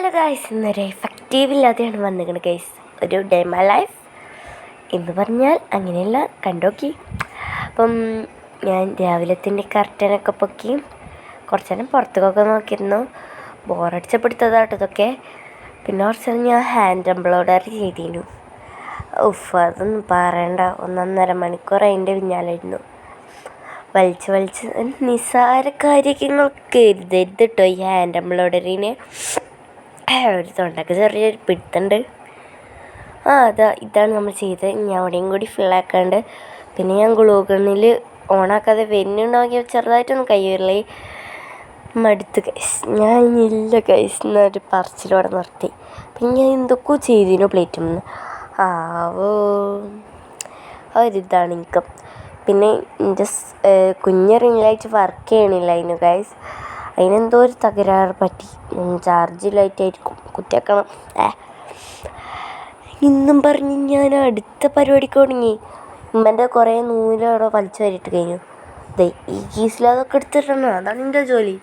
Hello guys ഇന്നൊരു effective ഇല്ലാതെയാണ് വന്നിരിക്കുന്നത് ഗൈസ് ഒരു ഡേ മൈ ലൈഫ് എന്ന് പറഞ്ഞാൽ അങ്ങനെയല്ല. കണ്ടോക്കി അപ്പം ഞാൻ രാവിലത്തിന്റെ കർട്ടനൊക്കെ പൊക്കി കുറച്ച് നേരം പുറത്തേക്കൊക്കെ നോക്കിയിരുന്നു. ബോറടിച്ചപ്പെടുത്തതാട്ടോ ഇതൊക്കെ. പിന്നെ കുറച്ച് നേരം ഞാൻ ഹാൻഡ് എംബ്രോയ്ഡറി ചെയ്തിരുന്നു. ഉഫ് അതൊന്നും പറയണ്ട. ഒന്നൊന്നര മണിക്കൂർ അതിന്റെ പിന്നാലായിരുന്നു വലിച്ച് വലിച്ച് നിസ്സാര കാര്യങ്ങൾ കരുതരുത് കേട്ടോ ഈ ഹാൻഡ് എംബ്രോയ്ഡറീനെ ഒരു തൊണ്ടക്ക് ചെറിയൊരു പിടുത്തുണ്ട്. ആ അതാ ഇതാണ് നമ്മൾ ചെയ്തത്. ഞാൻ അവിടെയും കൂടി ഫില്ലാക്കാണ്ട് പിന്നെ ഞാൻ ഗ്ലൂ ഓണാക്കാതെ വെന്നുണ്ടാക്കി ചെറുതായിട്ടൊന്ന് കയ്യൂരില്ലേ മടുത്ത് കൈസ് ഞാൻ ഇല്ല കൈസ് എന്നൊരു പറച്ചിലോടെ നിർത്തി. പിന്നെ ഞാൻ എന്തൊക്കെയോ ചെയ്തിരുന്നു പ്ലേറ്റും ആവോ. ആ ഒരിതാണ് ഇൻകം പിന്നെ എന്റെ കുഞ്ഞ് വർക്ക് വർക്ക് അതിന് ഗൈസ് അതിനെന്തോ ഒരു തകരാറ് പറ്റി. ചാർജ് ലൈറ്റായിരിക്കും കുത്തിയാക്കണം ഏ. ഇന്നും പറഞ്ഞ് ഞാൻ അടുത്ത പരിപാടിക്ക് തുടങ്ങി. ഉമ്മന്റെ കുറേ നൂലവിടെ വലിച്ചു വരിട്ട് കഴിഞ്ഞു. ദേ ഈ കീസിലതൊക്കെ എടുത്തിട്ടാണ് അതാണ് എന്റെ ജോലി.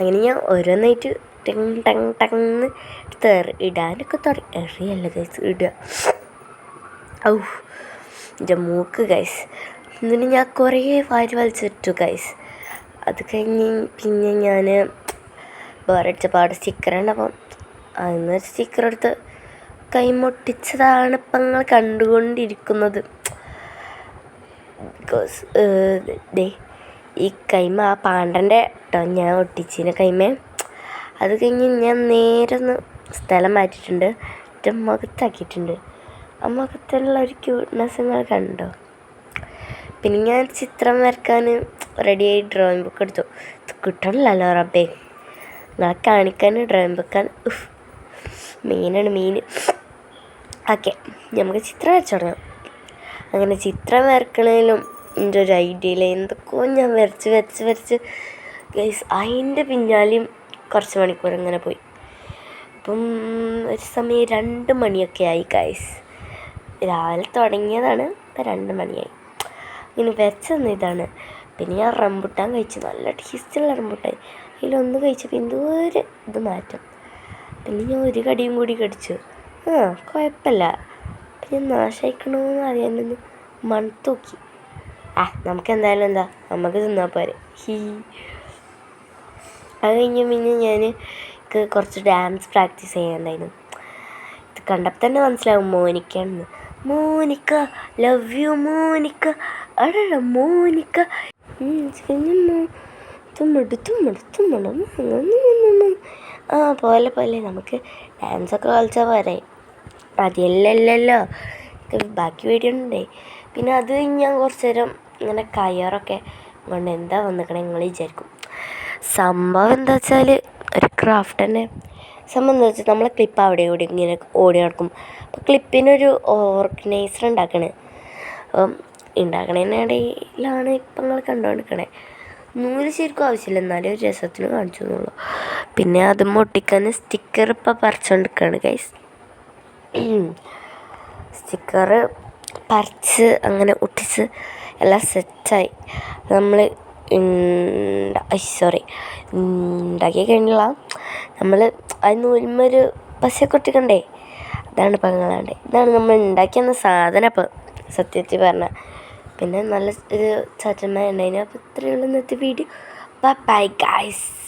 അങ്ങനെ ഞാൻ ഓരോ നൈറ്റ് ടങ് ടങ് എടുത്ത് ഇടാനൊക്കെ തുടങ്ങി. എറിയല്ല ഗൈസ് ഇടുക. ഔ എന്റെ മൂക്ക് ഗൈസ് എന്നിട്ട് ഞാൻ കുറേ വാരി വലിച്ചിട്ടു ഗൈസ് അത് കഴിഞ്ഞ് പിന്നെ ഞാൻ വേറടിച്ച പാട് സ്റ്റിക്കർ ഉണ്ട് അപ്പം അതിന്ന് സ്റ്റിക്കർ എടുത്ത് കൈമൊട്ടിച്ചതാണ് ഇപ്പം നിങ്ങൾ കണ്ടുകൊണ്ടിരിക്കുന്നത്. ബിക്കോസ് ഡേ ഈ കൈമ ആ പാണ്ടന്റെ കേട്ടോ ഞാൻ ഒട്ടിച്ചതിന് കൈമേ. അത് കഴിഞ്ഞ് ഞാൻ നേരെ ഒന്ന് സ്ഥലം മാറ്റിയിട്ടുണ്ട്. മറ്റേ മുഖത്താക്കിയിട്ടുണ്ട്. ആ മുഖത്തുള്ള ഒരു ക്യൂട്ട്നെസ് നിങ്ങൾ കണ്ടോ? പിന്നെ ഞാൻ ചിത്രം വരയ്ക്കാൻ റെഡിയായി ഡ്രോയിങ് ബുക്ക് എടുത്തു. ഇത് കിട്ടണില്ലല്ലോ റബ്ബേ. നിങ്ങളെ കാണിക്കാൻ ഡ്രോയിങ് ബുക്കാണ് ഉഫ്. മെയിനാണ് മെയിൻ ഓക്കെ നമുക്ക് ചിത്രം വരച്ചു തുടങ്ങാം. അങ്ങനെ ചിത്രം വരക്കണേലും എന്റെ ഒരു ഐഡിയയിൽ എന്തൊക്കെയോ ഞാൻ വരച്ച് വരച്ച് വരച്ച് ഗൈസ് അതിന്റെ പിന്നാലെയും കുറച്ച് മണിക്കൂർ അങ്ങനെ പോയി. അപ്പം ഒരു സമയം രണ്ട് മണിയൊക്കെ ആയി ഗൈസ് രാവിലെ തുടങ്ങിയതാണ് ഇപ്പം രണ്ട് മണിയായി. ഇങ്ങനെ വരച്ചെന്ന ഇതാണ്. പിന്നെ ഞാൻ റംബുട്ടാൻ കഴിച്ചു. നല്ല ടേസ്റ്റുള്ള റംബുട്ടാൻ. അതിലൊന്ന് കഴിച്ചപ്പോൾ എന്തോ ഇത് മാറ്റം. പിന്നെ ഞാൻ ഒരു കടിയും കൂടി കടിച്ചു. ആ കുഴപ്പമില്ല. പിന്നെ നാശയിക്കണമെന്ന് അറിയാനൊന്ന് മണത്ത് ആ നമുക്ക് എന്തായാലും എന്താ? നമുക്ക് തിന്നാൽ പോരെ. ഹീ. അത് കഴിഞ്ഞ് പിന്നെ ഞാൻ കുറച്ച് ഡാൻസ് പ്രാക്ടീസ് ചെയ്യാനുണ്ടായിരുന്നു. ഇത് കണ്ടപ്പോൾ തന്നെ മനസ്സിലാവും മോനിക്കാണെന്ന്. മോനിക്ക ലവ് യു മോനിക്ക അടട മോനിക്ക. തുമ്മട് തുമ്മട് തുമ്മട. ആ പോലെ പോലെ നമുക്ക് ഡാൻസൊക്കെ കളിച്ചാൽ പോരെ. അതില്ലല്ലോ ബാക്കി വീഡിയോ ഉണ്ടേ. പിന്നെ അത് ഞാൻ കുറച്ച് നേരം ഇങ്ങനെ കയറൊക്കെ കൊണ്ട് എന്താ വന്നിക്കണേ നിങ്ങൾ വിചാരിക്കും. സംഭവം എന്താ വെച്ചാൽ ഒരു ക്രാഫ്റ്റ് തന്നെ. സംബന്ധിച്ച് നമ്മൾ ക്ലിപ്പ് അവിടെ ഇവിടെ ഇങ്ങനെ ഓടി നടക്കും. അപ്പോൾ ക്ലിപ്പിനൊരു ഓർഗനൈസർ ഉണ്ടാക്കണേ. അപ്പം ഉണ്ടാക്കണതിനിടയിലാണ് ഇപ്പം നിങ്ങൾ കണ്ടുകൊണ്ടിരിക്കണേ നൂൽ ശരിക്കും ആവശ്യമില്ല എന്നാലും ഒരു രസത്തിന് കാണിച്ചു എന്നുള്ളൂ പിന്നെ അത് ഒട്ടിക്കാൻ സ്റ്റിക്കർ ഇപ്പം പറിച്ചുകൊണ്ടിരിക്കുകയാണ് ഗൈസ് സ്റ്റിക്കർ പറിച്ച് അങ്ങനെ ഒട്ടിച്ച് എല്ലാം സെറ്റായി നമ്മൾ സോറി. ഉണ്ടാക്കി കഴിഞ്ഞില്ല. നമ്മൾ അത് നൂലുമൊരു പശയൊക്കെ ഒട്ടിക്കണ്ടേ? അതാണ് ഇപ്പം ഇതാണ് നമ്മൾ ഉണ്ടാക്കിയെന്ന സാധനം അപ്പം സത്യത്തിൽ പറഞ്ഞാൽ പിന്നെ നല്ല ഒരു ചാറ്റന്മാരുണ്ടായിരുന്നു അപ്പോൾ ഇത്രയുള്ള ഇന്നത്തെ വീഡിയോ. Bye guys